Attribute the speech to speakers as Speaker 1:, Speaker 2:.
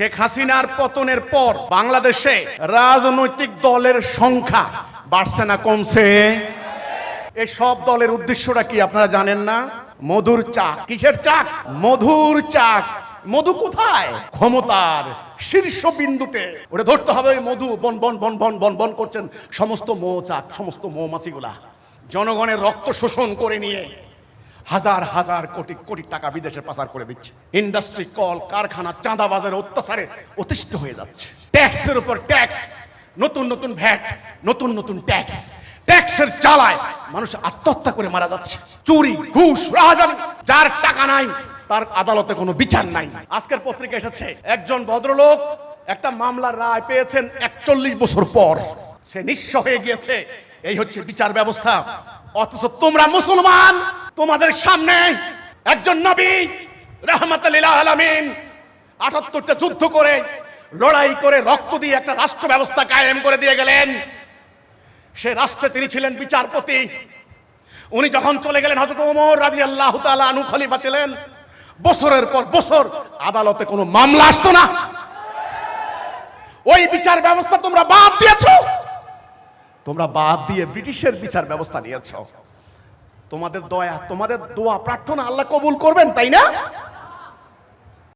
Speaker 1: শেখ হাসিনার পতনের পর বাংলাদেশে রাজনৈতিক দলের সংখ্যা বাড়ছে না কমছে? এই সব দলের উদ্দেশ্যটা কি আপনারা জানেন না? মধুর চাক। কিসের চাক? মধুর চাক। মধু কোথায়? ক্ষমতার শীর্ষ বিন্দুতে ওটা ধরতে হবে ওই মধু। বন বন বন বন বন বন করছেন সমস্ত মৌচাক, সমস্ত মৌমাছিগুলা। জনগণের রক্ত শোষণ করে নিয়ে হাজার হাজার কোটি কোটি টাকা বিদেশে পাচার করে দিচ্ছে। ইন্ডাস্ট্রি কল, কারখানা, চাঁদাবাজারে অত্যাচারে অতিষ্ঠ হয়ে যাচ্ছে। ট্যাক্সের উপর ট্যাক্স নতুন নতুন ভ্যাট নতুন নতুন ট্যাক্স ট্যাক্সের চালায় মানুষ আত্মহত্যা করে মারা যাচ্ছে। চুরি, ঘুষ রাহাজানি যার টাকা নাই, তার আদালতে কোনো বিচার নাই। আজকের পত্রিকা এসেছে, একজন ভদ্রলোক একটা মামলার রায় পেয়েছেন একচল্লিশ বছর পর। সে নিঃস্ব হয়ে গিয়েছে। এই হচ্ছে বিচার ব্যবস্থা। অথচ তোমরা মুসলমান! তোমাদের সামনে একজন নবী রহমত আলামিন, আটাত্তরটা যুদ্ধ করে, লড়াই করে রক্ত দিয়ে একটা রাষ্ট্র ব্যবস্থা কায়েম করে দিয়ে গেলেন। সে রাষ্ট্রে তিনি ছিলেন বিচারপতি। উনি যখন চলে গেলেন, হযরত ওমর রাদিয়াল্লাহু তাআলা আনহু খলিফা ছিলেন। বছরের পর বছর আদালতে কোনো মামলা আসতো না। ওই বিচার ব্যবস্থা তোমরা বাদ দিয়েছ। তোমরা বাদ দিয়ে ব্রিটিশের বিচার ব্যবস্থা নিয়েছ। তোমাদের দয়া তোমাদের দোয়া প্রার্থনা আল্লাহ কবুল করবেন তাই না?